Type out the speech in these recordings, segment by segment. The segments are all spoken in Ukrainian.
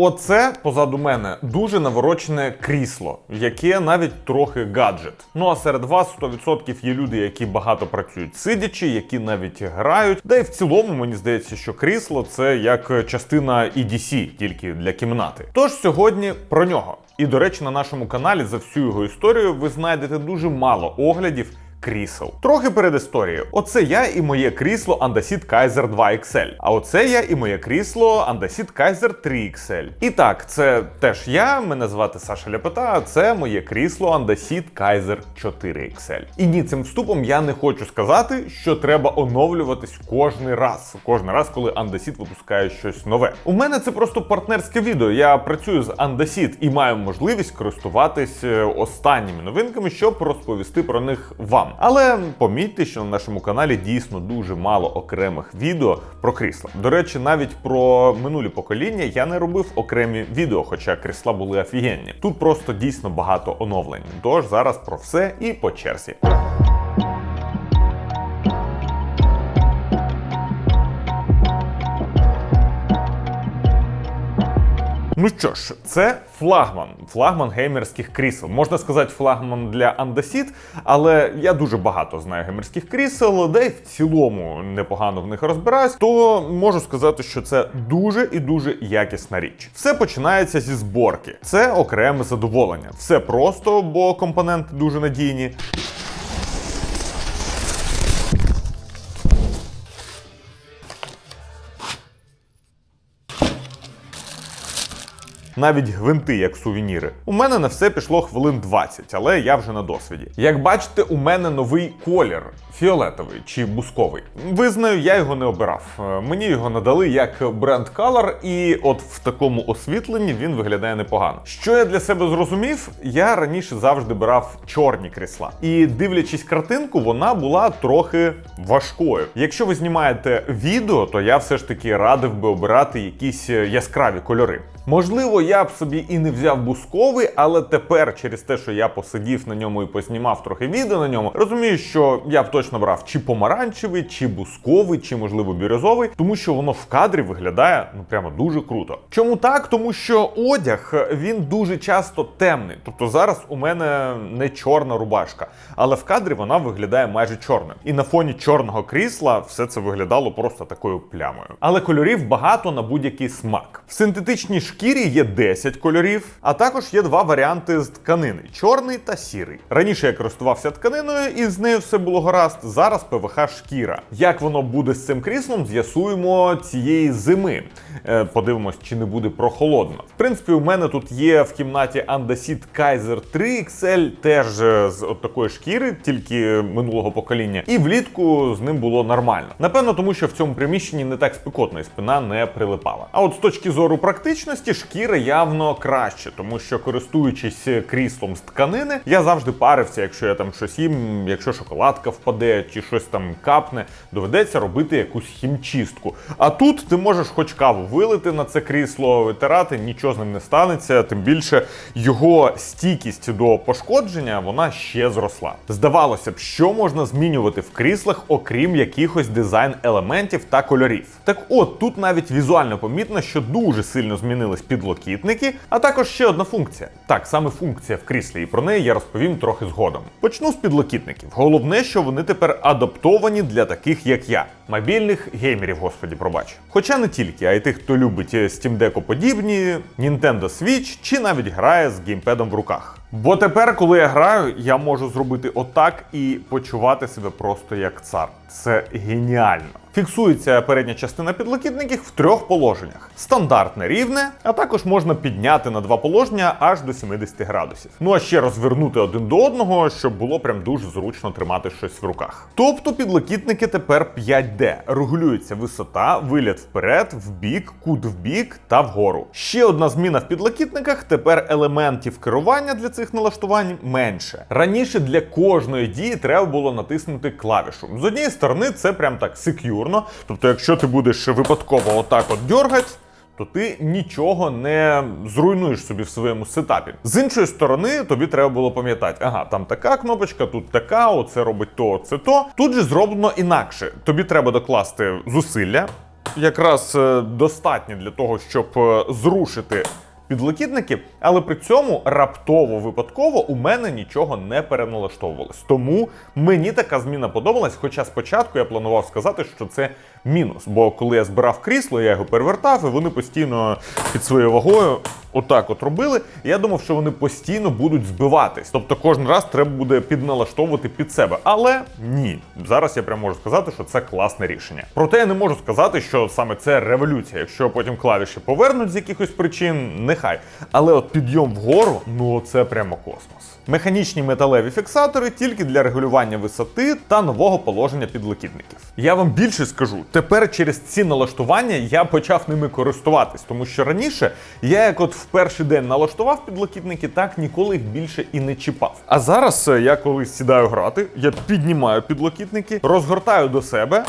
Оце позаду мене дуже наворочене крісло, яке навіть трохи гаджет. Ну а серед вас 100% є люди, які багато працюють сидячи, які навіть грають. Да і в цілому мені здається, що крісло це як частина EDC, тільки для кімнати. Тож сьогодні про нього. І до речі, на нашому каналі за всю його історію ви знайдете дуже мало оглядів крісел. Трохи перед історією. Оце я і моє крісло Andasit Kaiser 2 XL. А оце я і моє крісло Andasit Kaiser 3 XL. І так, це теж я. Мене звати Саша Ляпота, а це моє крісло Andasit Kaiser 4 XL. І ні, цим вступом я не хочу сказати, що треба оновлюватись кожний раз. Кожний раз, коли Andasit випускає щось нове. У мене це просто партнерське відео. Я працюю з Andasit і маю можливість користуватись е, останніми новинками, щоб розповісти про них вам. Але помітьте, що на нашому каналі дійсно дуже мало окремих відео про крісла. До речі, навіть про минулі покоління я не робив окремі відео, хоча крісла були офігенні. Тут просто дійсно багато оновлень. Тож зараз про все і по черзі. Ну що ж, це флагман, флагман геймерських крісел. Можна сказати, флагман для Andasit, але я дуже багато знаю геймерських крісел, де й в цілому непогано в них розбираюсь, то можу сказати, що це дуже і дуже якісна річ. Все починається зі зборки. Це окреме задоволення. Все просто, бо компоненти дуже надійні. Навіть гвинти як сувеніри. У мене на все пішло хвилин 20, але я вже на досвіді. Як бачите, у мене новий колір фіолетовий чи бусковий. Визнаю, я його не обирав. Е, Мені його надали як бренд Color, і от в такому освітленні він виглядає непогано. Що я для себе зрозумів, я раніше завжди брав чорні крісла. І дивлячись картинку, вона була трохи важкою. Якщо ви знімаєте відео, то я все ж таки радив би обирати якісь е, яскраві кольори. Можливо, я б собі і не взяв бусковий, але тепер, через те, що я посидів на ньому і познімав трохи відео на ньому, розумію, що я б точно брав чи помаранчевий, чи бусковий, чи можливо бірюзовий, тому що воно в кадрі виглядає ну прямо дуже круто. Чому так? Тому що одяг він дуже часто темний. Тобто зараз у мене не чорна рубашка, але в кадрі вона виглядає майже чорною. І на фоні чорного крісла все це виглядало просто такою плямою. Але кольорів багато на будь-який смак. В синтетичній є 10 кольорів, а також є два варіанти з тканини: чорний та сірий. Раніше я користувався тканиною, і з нею все було гаразд. Зараз ПВХ шкіра. Як воно буде з цим кріслом, з'ясуємо цієї зими. Е, подивимось, чи не буде прохолодно. В принципі, у мене тут є в кімнаті Andasit Kaiser 3 XL, теж е, з от такої шкіри, тільки минулого покоління. І влітку з ним було нормально. Напевно, тому що в цьому приміщенні не так спекотно і спина не прилипала. А от з точки зору практичності, шкіра явно краще, тому що користуючись кріслом з тканини, я завжди парився, якщо я там щось їм, якщо шоколадка впаде чи щось там капне, доведеться робити якусь хімчистку. А тут ти можеш хоч каву вилити на це крісло, витирати, нічого з ним не станеться. Тим більше його стійкість до пошкодження вона ще зросла. Здавалося б, що можна змінювати в кріслах, окрім якихось дизайн-елементів та кольорів. Так от тут навіть візуально помітно, що дуже сильно змінились підлокітники, а також ще одна функція. Так, саме функція в кріслі, і про неї я розповім трохи згодом. Почну з підлокітників. Головне, що вони тепер адаптовані для таких, як я. Мобільних геймерів, господі, пробач. Хоча не тільки, а й тих, хто любить Steam Deck подібні, Nintendo Switch чи навіть грає з геймпедом в руках. Бо тепер, коли я граю, я можу зробити отак і почувати себе просто як цар. Це геніально. Фіксується передня частина підлокітників в трьох положеннях: стандартне рівне, а також можна підняти на два положення аж до 70 градусів. Ну а ще розвернути один до одного, щоб було прям дуже зручно тримати щось в руках. Тобто підлокітники тепер 5D. Регулюється висота, виліт вперед, в бік, кут в бік та вгору. Ще одна зміна в підлокітниках: тепер елементів керування для цих налаштувань менше. Раніше для кожної дії треба було натиснути клавішу. З однієї сторони, це прям так секюрно. Тобто, якщо ти будеш випадково отак от дьоргати, то ти нічого не зруйнуєш собі в своєму сетапі. З іншої сторони, тобі треба було пам'ятати, ага, там така кнопочка, тут така, оце робить то, це то. Тут же зроблено інакше. Тобі треба докласти зусилля. якраз е, достатні для того, щоб е, зрушити підлокітники, але при цьому раптово випадково у мене нічого не переналаштовувалось. Тому мені така зміна подобалась. Хоча спочатку я планував сказати, що це мінус. Бо коли я збирав крісло, я його перевертав, і вони постійно під своєю вагою отак от робили. Я думав, що вони постійно будуть збиватись. Тобто кожен раз треба буде підналаштовувати під себе. Але ні, зараз я прямо можу сказати, що це класне рішення. Проте я не можу сказати, що саме це революція. Якщо потім клавіші повернуть з якихось причин, нехай. Але от підйом вгору, ну це прямо космос. Механічні металеві фіксатори тільки для регулювання висоти та нового положення підлокітників. Я вам більше скажу, тепер через ці налаштування я почав ними користуватись, тому що раніше я як от в перший день налаштував підлокітники, так ніколи їх більше і не чіпав. А зараз е, я коли сідаю грати, я піднімаю підлокітники, розгортаю до себе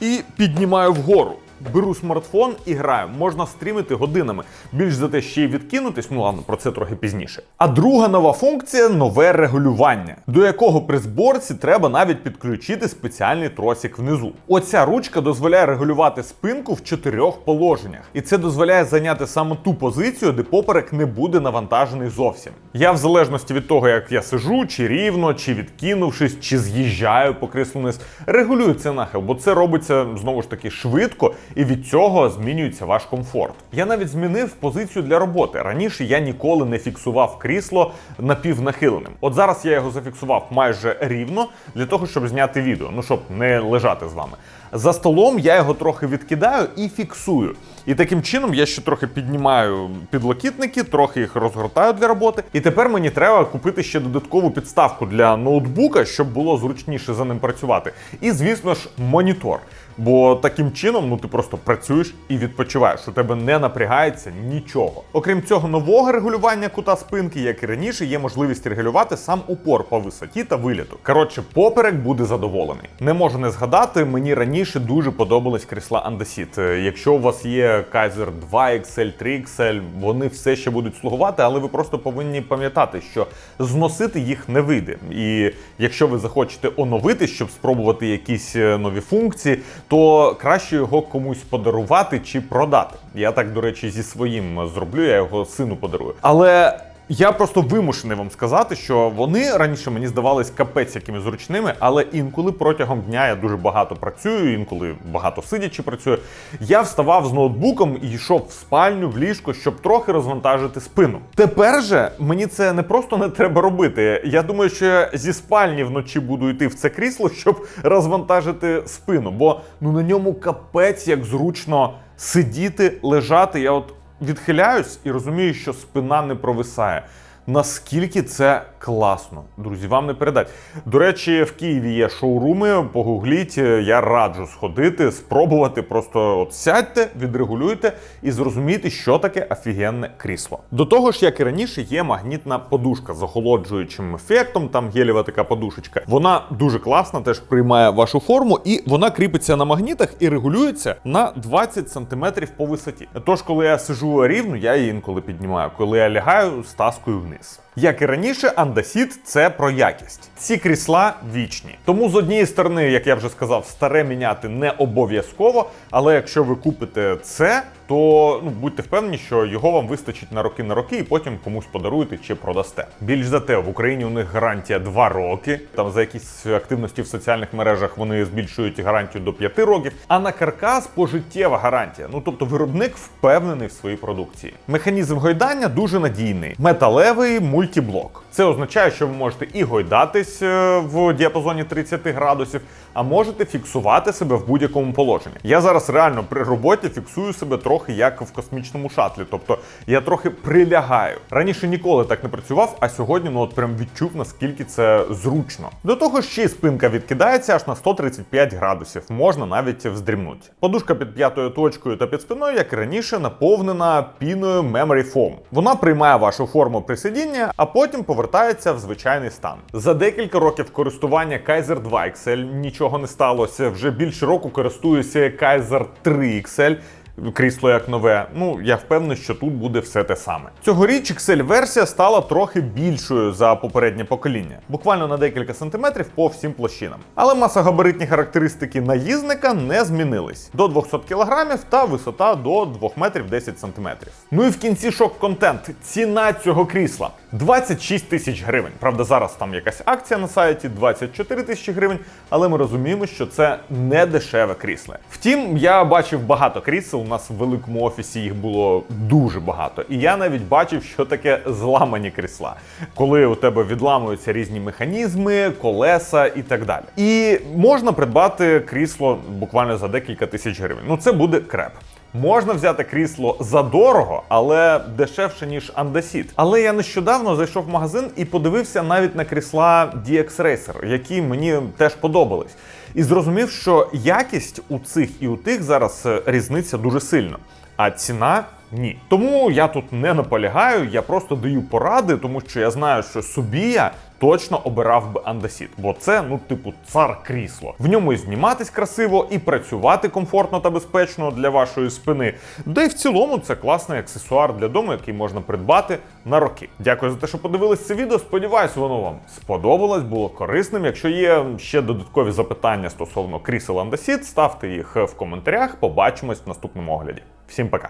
і піднімаю вгору. Беру смартфон і граю. Можна стрімити годинами. Більш за те, ще й відкинутись, ну ладно, про це трохи пізніше. А друга нова функція нове регулювання, до якого при зборці треба навіть підключити спеціальний тросик внизу. Оця ручка дозволяє регулювати спинку в чотирьох положеннях, і це дозволяє зайняти саме ту позицію, де поперек не буде навантажений зовсім. Я в залежності від того, як я сижу, чи рівно, чи відкинувшись, чи з'їжджаю по кріслу вниз, регулюю це нахил, бо це робиться знову ж таки швидко і від цього змінюється ваш комфорт. Я навіть змінив позицію для роботи. Раніше я ніколи не фіксував крісло напівнахиленим. От зараз я його зафіксував майже рівно для того, щоб зняти відео, ну щоб не лежати з вами. За столом я його трохи відкидаю і фіксую. І таким чином я ще трохи піднімаю підлокітники, трохи їх розгортаю для роботи. І тепер мені треба купити ще додаткову підставку для ноутбука, щоб було зручніше за ним працювати. І, звісно ж, монітор. Бо таким чином ну ти просто працюєш і відпочиваєш. У тебе не напрягається нічого. Окрім цього нового регулювання кута спинки, як і раніше, є можливість регулювати сам упор по висоті та виліту. Коротше, поперек буде задоволений. Не можу не згадати, мені раніше дуже подобались крісла Andasit. Е, Якщо у вас є Kaiser 2 XL, 3 XL, вони все ще будуть слугувати, але ви просто повинні пам'ятати, що зносити їх не вийде. І якщо ви захочете оновити, щоб спробувати якісь е, нові функції, то краще його комусь подарувати чи продати. Я так, до речі, зі своїм зроблю, я його сину подарую. Але. Я просто вимушений вам сказати, що вони раніше мені здавались капець якими зручними, але інколи протягом дня я дуже багато працюю, інколи багато сидячи працюю. Я вставав з ноутбуком і йшов в спальню, в ліжко, щоб трохи розвантажити спину. Тепер же мені це не просто не треба робити. Я думаю, що я зі спальні вночі буду йти в це крісло, щоб розвантажити спину, бо ну на ньому капець як зручно сидіти, лежати. Я от відхиляюсь і розумію, що спина не провисає. Наскільки це класно, друзі, вам не передать. До речі, в Києві є шоуруми, погугліть, я раджу сходити, спробувати. Просто от сядьте, відрегулюйте і зрозумієте, що таке офігенне крісло. До того ж, як і раніше, є магнітна подушка з охолоджуючим ефектом. Там гелєва така подушечка. Вона дуже класна, теж приймає вашу форму, і вона кріпиться на магнітах і регулюється на 20 см по висоті. Тож, коли я сижу рівно, я її інколи піднімаю. Коли я лягаю, стаскую вниз. Як і раніше, андасіт це про якість. Ці крісла вічні. Тому з однієї сторони, як я вже сказав, старе міняти не обов'язково. Але якщо ви купите це, то ну будьте впевнені, що його вам вистачить на роки на роки, і потім комусь подаруєте чи продасте. Більш за те, в Україні у них гарантія 2 роки. Там за якісь активності в соціальних мережах вони збільшують гарантію до 5 років. А на каркас пожиттєва гарантія. Ну тобто виробник впевнений в своїй продукції. Механізм гойдання дуже надійний, металевий мультіблок. Це означає, що ви можете і гойдатись е, в діапазоні 30 градусів, а можете фіксувати себе в будь-якому положенні. Я зараз реально при роботі фіксую себе трохи як в космічному шатлі, тобто я трохи прилягаю. Раніше ніколи так не працював, а сьогодні ну от прям відчув наскільки це зручно. До того ще й спинка відкидається аж на 135 градусів, можна навіть вздрімнути. Подушка під п'ятою точкою та під спиною, як і раніше, наповнена піною Memory Foam. Вона приймає вашу форму при сидінні, а потім повертається в звичайний стан. За декілька років користування Kaiser 2 XL нічого не сталося. Вже більше року користуюся Kaiser 3 XL. крісло як нове. Ну я впевнений, що тут буде все те саме. Цьогоріч XL-версія стала трохи більшою за попереднє покоління, буквально на декілька сантиметрів по всім площинам. Але масогабаритні характеристики наїзника не змінились до 200 кг та висота до 2 метрів 10 сантиметрів. Ну і в кінці шок-контент. Ціна цього крісла 26 тисяч гривень. Правда, зараз там якась акція на сайті 24 тисячі гривень, але ми розуміємо, що це не дешеве крісло. Втім, я бачив багато крісел. У нас в великому офісі їх було дуже багато. І я навіть бачив, що таке зламані крісла, коли у тебе відламуються різні механізми, колеса і так далі. І можна придбати крісло буквально за декілька тисяч гривень. Ну це буде креп. Можна взяти крісло за дорого, але дешевше ніж Andasit. Але я нещодавно зайшов в магазин і подивився навіть на крісла DX Racer, які мені теж подобались. І зрозумів, що якість у цих і у тих зараз е, різниця дуже сильно. А ціна ні. Тому я тут не наполягаю, я просто даю поради, тому що я знаю, що собі я точно обирав би Андасіт, бо це, ну, типу, цар крісло. В ньому і зніматись красиво, і працювати комфортно та безпечно для вашої спини. Да й в цілому це класний аксесуар для дому, який можна придбати на роки. Дякую за те, що подивились це відео. Сподіваюсь, воно вам сподобалось, було корисним. Якщо є ще додаткові запитання стосовно крісел Андасіт, ставте їх в коментарях. Побачимось в наступному огляді. Всім пока.